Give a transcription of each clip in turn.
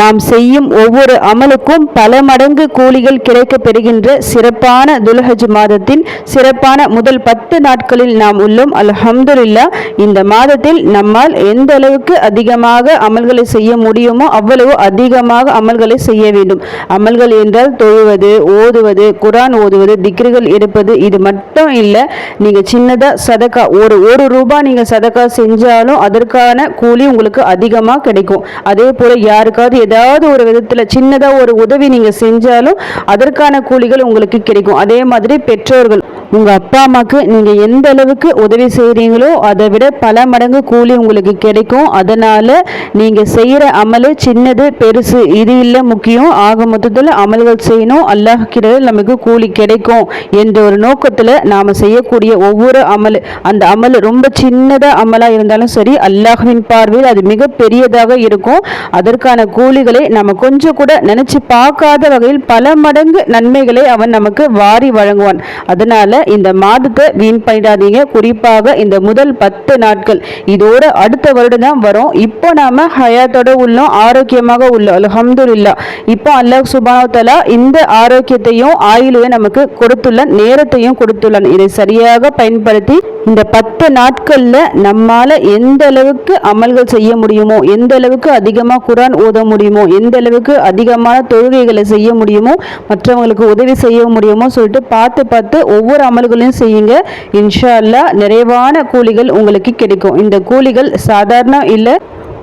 நாம் செய்யும் ஒவ்வொரு அமலுக்கும் பல மடங்கு கூலிகள் கிடைக்கப்பெறுகின்ற சிறப்பான துல்ஹஜ் மாதத்தின் சிறப்பான முதல் பத்து நாட்களில் நாம் உள்ளோம். அல்ஹம்துலில்லா இந்த மாதத்தில் நம்மால் எந்த அளவுக்கு அதிகமாக அமல்களை செய்ய முடியுமோ அவ்வளவு அதிகமாக அமல்களை செய்ய வேண்டும். அமல்கள் என்றால் தொழுவது ஓதுவது குரான் ஓதுவது திக்ருகள் எடுப்பது இது மட்டும் இல்லை நீங்கள் சின்னதாக சதக்கா ஒரு ஒரு ரூபாய் நீங்கள் சதக்கா செஞ்சாலும் அதற்கான கூலி உங்களுக்கு அதிகமாக கிடைக்கும். அதே போல் யாருக்காவது ஏதாவது ஒரு விதத்தில் சின்னதாக ஒரு உதவி நீங்கள் செஞ்சாலும் அதற்கான கூலிகள் உங்களுக்கு கிடைக்கும். அதே மாதிரி பெற்றோர்கள் உங்கள் அப்பா அம்மாவுக்கு நீங்கள் எந்த அளவுக்கு உதவி செய்கிறீங்களோ அதை விட பல மடங்கு கூலி உங்களுக்கு கிடைக்கும். அதனால் நீங்கள் செய்கிற அமல் சின்னது பெருசு இது இல்லை முக்கியம். ஆக மொத்தத்தில் அமல்கள் செய்யணும். அல்லாஹ் கிட்ட நமக்கு கூலி கிடைக்கும் என்ற ஒரு நோக்கத்தில் நாம் செய்யக்கூடிய ஒவ்வொரு அமல். அந்த அமல் ரொம்ப சின்னதாக அமலாக இருந்தாலும் சரி அல்லாஹ்வின் பார்வையில் அது மிக பெரியதாக இருக்கும். அதற்கான கூலிகளை நம்ம கொஞ்சம் கூட நினச்சி பார்க்காத வகையில் பல மடங்கு நன்மைகளை அவன் நமக்கு வாரி வழங்குவான். அதனால் இந்த மாதத்தை வீண் பண்ணிடாதீங்க குறிப்பாக இந்த முதல் பத்து நாட்கள். இதோட அடுத்த வருடம் தான் வரும். இப்போ நாம ஹயாத்தோட உள்ளோம் ஆரோக்கியமாக உள்ளோம். அல்ஹம்துலில்லா. இப்போ அல்லாஹ் சுபானோ இந்த ஆரோக்கியத்தையும் ஆயுளையும் நமக்கு கொடுத்துள்ள நேரத்தையும் கொடுத்துள்ளான். இதை சரியாக பயன்படுத்தி இந்த பத்து நாட்களில் நம்மால் எந்த அளவுக்கு அமல்கள் செய்ய முடியுமோ எந்த அளவுக்கு அதிகமாக குரான் ஓத முடியுமோ எந்த அளவுக்கு அதிகமான தொழுகைகளை செய்ய முடியுமோ மற்றவங்களுக்கு உதவி செய்ய முடியுமோ சொல்லிட்டு பார்த்து பார்த்து ஒவ்வொரு அமல்களையும் செய்யுங்க. இன்ஷா அல்லாஹ் நிறைவான கூலிகள் உங்களுக்கு கிடைக்கும். இந்த கூலிகள் சாதாரண இல்லை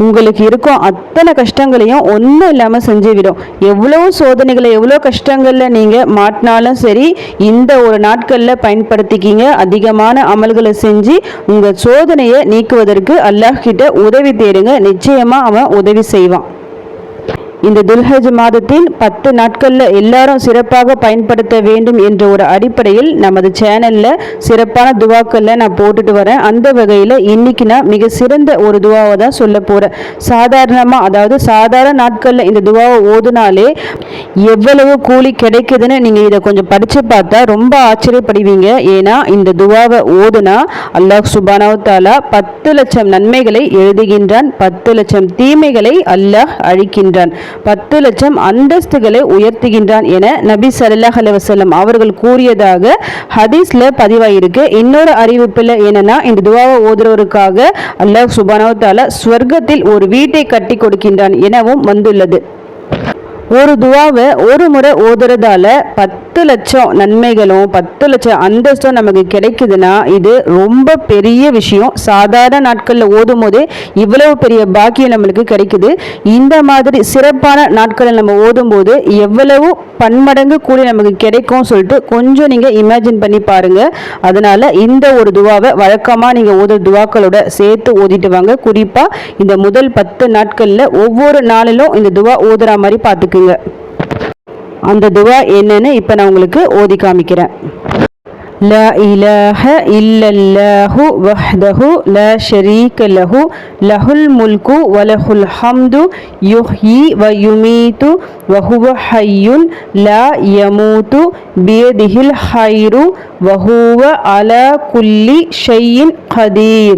உங்களுக்கு இருக்கும் அத்தனை கஷ்டங்களையும் ஒன்றும் இல்லாமல் செஞ்சு விடும் எவ்வளோ சோதனைகளை எவ்வளோ கஷ்டங்களில் நீங்கள் மாட்டினாலும் சரி இந்த ஒரு நாட்களில் பயன்படுத்திக்கிங்க. அதிகமான அமல்களை செஞ்சு உங்கள் சோதனையை நீக்குவதற்கு அல்லாஹ் கிட்ட உதவி தேடுங்க. நிச்சயமாக அவன் உதவி செய்வான். இந்த துல்ஹஜ் மாதத்தின் பத்து நாட்களில் எல்லாரும் சிறப்பாக பயன்படுத்த வேண்டும் என்ற ஒரு அடிப்படையில் நமது சேனலில் சிறப்பான துவாக்களில் நான் போட்டுட்டு வரேன். அந்த வகையில் இன்னைக்கு நான் மிக சிறந்த ஒரு துவாவை தான் சொல்ல போகிறேன் சாதாரணமாக அதாவது சாதாரண நாட்களில் இந்த துவாவை ஓதுனாலே எவ்வளவு கூலி கிடைக்குதுன்னு நீங்கள் இதை கொஞ்சம் படித்து பார்த்தா ரொம்ப ஆச்சரியப்படுவீங்க. ஏன்னா இந்த துவாவை ஓதுனா அல்லாஹ் சுபானாவ் தாலா பத்து லட்சம் நன்மைகளை எழுதுகின்றான் பத்து லட்சம் தீமைகளை அல்லாஹ் அழிக்கின்றான் பத்து லட்சம் அந்தஸ்துகளை உயர்த்துகின்றான் என நபி சல்லாஹ் அலுவலம் அவர்கள் கூறியதாக ஹதீஸ்ல பதிவாயிருக்கு. இன்னொரு அறிவிப்பில் என்னன்னா இந்த துவாவை ஓதுறவருக்காக அல்லாஹ் சுபானோ தாலா ஸ்வர்க்கத்தில் ஒரு வீட்டை கட்டி கொடுக்கின்றான் எனவும் வந்துள்ளது. ஒரு துவாவை ஒரு முறை ஓதுறதால பத்து லட்சம் நன்மைகளும் பத்து லட்சம் அந்தஸ்தும் நமக்கு கிடைக்குதுன்னா இது ரொம்ப பெரிய விஷயம். சாதாரண நாட்களில் ஓதும் போதே இவ்வளவு பெரிய பாக்கியம் நம்மளுக்கு கிடைக்குது. இந்த மாதிரி சிறப்பான நாட்களில் நம்ம ஓதும் போது எவ்வளவு பன்மடங்கு கூலி நமக்கு கிடைக்கும் சொல்லிட்டு கொஞ்சம் நீங்கள் இமேஜின் பண்ணி பாருங்க. அதனால இந்த ஒரு துவாவை வழக்கமாக நீங்கள் ஓதுற துவாக்களோட சேர்த்து ஓதிட்டு வாங்க. குறிப்பாக இந்த முதல் பத்து நாட்களில் ஒவ்வொரு நாளிலும் இந்த துவா ஓதுற மாதிரி இருக்குங்க அந்த துவா என்னன்னு இப்போ நான் உங்களுக்கு ஓதி காமிக்கிறேன் لا إله إلا الله وحده لا شريك له له الملك وله الحمد يحيي ويميت وهو حي لا يموت بيده الخير وهو على كل شيء قدير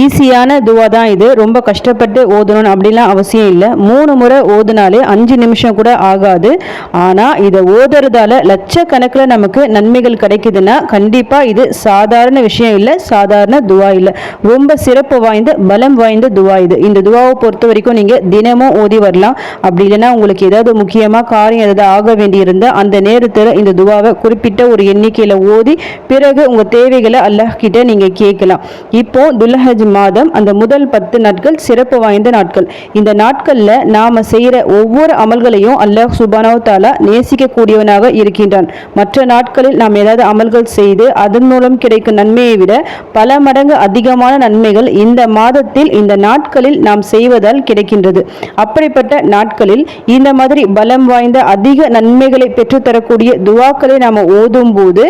ஈஸியான துவா தான் இது. ரொம்ப கஷ்டப்பட்டு ஓதணும் அப்படிலாம் அவசியம் இல்லை. மூணு முறை ஓதுனாலே அஞ்சு நிமிஷம் கூட ஆகாது. ஆனால் இதை ஓதுறதால லட்சக்கணக்கில் நமக்கு நன்மைகள் கிடைக்குதுன்னா கண்டிப்பாக இது சாதாரண விஷயம் இல்லை சாதாரண துவா இல்லை. ரொம்ப சிறப்பு வாய்ந்த பலம் வாய்ந்த துவா இது. இந்த துவாவை பொறுத்த வரைக்கும் நீங்கள் தினமும் ஓதி வரலாம். அப்படி இல்லைன்னா உங்களுக்கு ஏதாவது முக்கியமாக காரியம் ஏதாவது ஆக வேண்டியிருந்தால் அந்த நேரத்தில் இந்த துவாவை குறிப்பிட்ட ஒரு எண்ணிக்கையில் ஓதி பிறகு உங்கள் தேவைகளை அல்லாஹ் கிட்ட நீங்கள் கேட்கலாம். இப்போ துல்ஹஜ் மாதம் அந்த முதல் பத்து நாட்கள் சிறப்பு வாய்ந்த நாட்கள். இந்த நாட்களில் நாம் செய்கிற ஒவ்வொரு அமல்களையும் அல்லாஹ் சுபானோ தாலா நேசிக்கக்கூடியவனாக இருக்கின்றான். மற்ற நாட்களில் நாம் ஏதாவது அமல்கள் செய்து அதன் மூலம் கிடைக்கும் நன்மையை விட பல மடங்கு அதிகமான நன்மைகள் இந்த மாதத்தில் இந்த நாட்களில் நாம் செய்வதால் கிடைக்கின்றது. அப்படிப்பட்ட நாட்களில் இந்த மாதிரி பலம் வாய்ந்த அதிக நன்மைகளை பெற்றுத்தரக்கூடிய துவாக்களை நாம் ஓதும் போது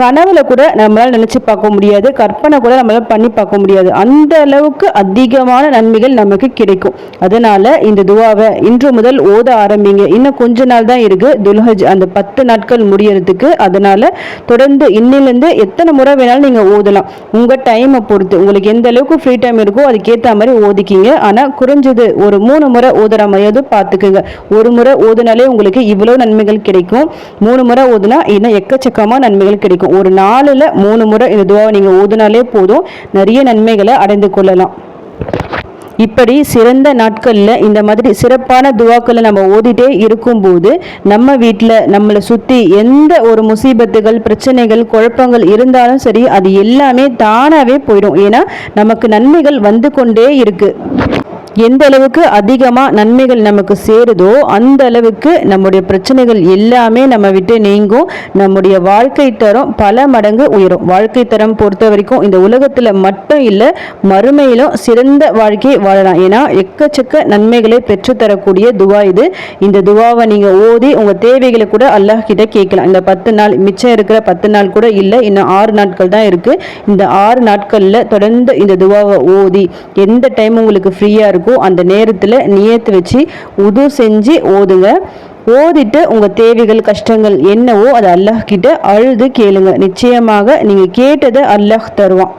கனவுல கூட நம்மளால் நினைச்சு பார்க்க முடியாது கற்பனை கூட நம்மளால் பண்ணி பார்க்க முடியாது. அந்த அளவுக்கு அதிகமான நன்மைகள் நமக்கு கிடைக்கும். அதனால இந்த துவாவை இன்று முதல் ஓத ஆரம்பிங்க. இன்னும் கொஞ்ச நாள் தான் இருக்கு. துல்ஹஜ் அந்த பத்து நாட்கள் முடியறதுக்கு. அதனால தொடர்ந்து இன்னிலிருந்து எத்தனை முறை வேணாலும் நீங்க ஓதலாம். உங்க டைமை பொறுத்து. உங்களுக்கு எந்த அளவுக்கு ஃப்ரீ டைம் இருக்கோ அதுக்கேற்ற மாதிரி ஓதிக்கிங்க. ஆனா குறைஞ்சது ஒரு மூணு முறை ஓதுற மாதிரியாவது பார்த்துக்குங்க ஒரு முறை ஓதுனாலே உங்களுக்கு இவ்வளவு நன்மைகள் கிடைக்கும். மூணு முறை ஓதுனா இன்னும் எக்கச்சக்கமா நன்மைகள் கிடைக்கும். ஒரு நாளில் மூணு முறை இந்த துவாவை நீங்க ஓதுனாலே போதும். நிறைய நன்மைகளை அடைந்து கொள்ளலாம். இப்படி சிறந்த நாட்களில் இந்த மாதிரி சிறப்பான துவாக்களை நம்ம ஓதிட்டே இருக்கும்போது நம்ம வீட்டில் நம்மளை சுற்றி எந்த ஒரு முசீபத்துகள் பிரச்சனைகள் குழப்பங்கள் இருந்தாலும் சரி அது எல்லாமே தானாகவே போயிடும். ஏன்னா நமக்கு நன்மைகள் வந்து கொண்டே இருக்கு. எந்த அளவுக்கு அதிகமாக நன்மைகள் நமக்கு சேருதோ அந்த அளவுக்கு நம்முடைய பிரச்சனைகள் எல்லாமே நம்ம விட்டு நீங்கும். நம்முடைய வாழ்க்கை தரம் பல மடங்கு உயரும். வாழ்க்கை தரம் பொறுத்த வரைக்கும் இந்த உலகத்தில் மட்டும் இல்லை மறுமையிலும் சிறந்த வாழ்க்கையை வாழலாம். ஏன்னா எக்கச்சக்க நன்மைகளை பெற்றுத்தரக்கூடிய துவா இது. இந்த துவாவை நீங்கள் ஓதி உங்கள் தேவைகளை கூட அல்லாஹ் கிட்ட கேட்கலாம். இந்த பத்து நாள் மிச்சம் இருக்கிற பத்து நாள் கூட இல்லை இன்னும் ஆறு நாட்கள் தான் இருக்குது இந்த ஆறு நாட்களில் தொடர்ந்து இந்த துவாவை ஓதி எந்த டைம் உங்களுக்கு ஃப்ரீயாக இருக்கும் இருக்கோ அந்த நேரத்தில் நியத்து வச்சு உது செஞ்சு ஓதுங்க. ஓதிட்டு உங்கள் தேவைகள் கஷ்டங்கள் என்னவோ அதை அல்லாஹ் கிட்ட அழுது கேளுங்க. நிச்சயமாக நீங்கள் கேட்டதை அல்லாஹ் தருவான்.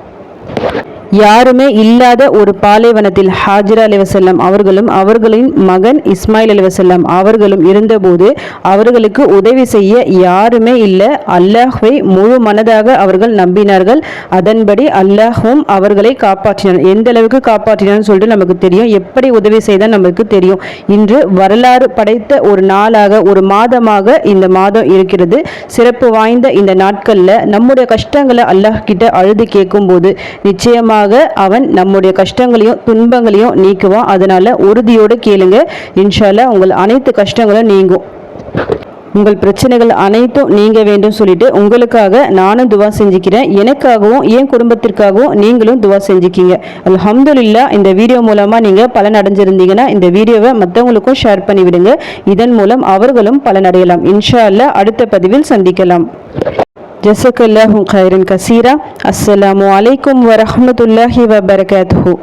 யாருமே இல்லாத ஒரு பாலைவனத்தில் ஹாஜிரா அலிவசல்லம் அவர்களும் அவர்களின் மகன் இஸ்மாயில் அலிவசல்லம் அவர்களும் இருந்தபோது அவர்களுக்கு உதவி செய்ய யாருமே இல்லை. அல்லாஹ்வை முழு மனதாக அவர்கள் நம்பினார்கள். அதன்படி அல்லாஹும் அவர்களை காப்பாற்றினார் எந்த அளவுக்கு காப்பாற்றினார்னு சொல்லிட்டு நமக்கு தெரியும். எப்படி உதவி செய்தால் நமக்கு தெரியும். இன்று வரலாறு படைத்த ஒரு நாளாக ஒரு மாதமாக இந்த மாதம் இருக்கிறது. சிறப்பு வாய்ந்த இந்த நாட்களில் நம்முடைய கஷ்டங்களை அல்லாஹ் கிட்ட அழுது கேட்கும்போது நிச்சயமாக நிச்சயமாக அவன் நம்முடைய கஷ்டங்களையும் துன்பங்களையும் நீக்குவான். அதனால உறுதியோடு கேளுங்க. இன்ஷால்ல உங்கள் அனைத்து கஷ்டங்களும் நீங்கும். உங்கள் பிரச்சனைகள் அனைத்தும் நீங்க வேண்டும் சொல்லிட்டு உங்களுக்காக நானும் துவா செஞ்சுக்கிறேன். எனக்காகவும் என் குடும்பத்திற்காகவும் நீங்களும் துவா செஞ்சுக்கிங்க. அலமதுல்லா இந்த வீடியோ மூலமாக நீங்கள் பலன் அடைஞ்சிருந்தீங்கன்னா இந்த வீடியோவை மற்றவங்களுக்கும் ஷேர் பண்ணி விடுங்க இதன் மூலம் அவர்களும் பலனடையலாம். இன்ஷா அல்லா அடுத்த பதிவில் சந்திக்கலாம். ஜசக்கல்லாஹும் ஹைரன் கசீரா அஸ்ஸலாமு அலைக்கும் வரஹமத்துல்லாஹி வபரகாத்துஹூ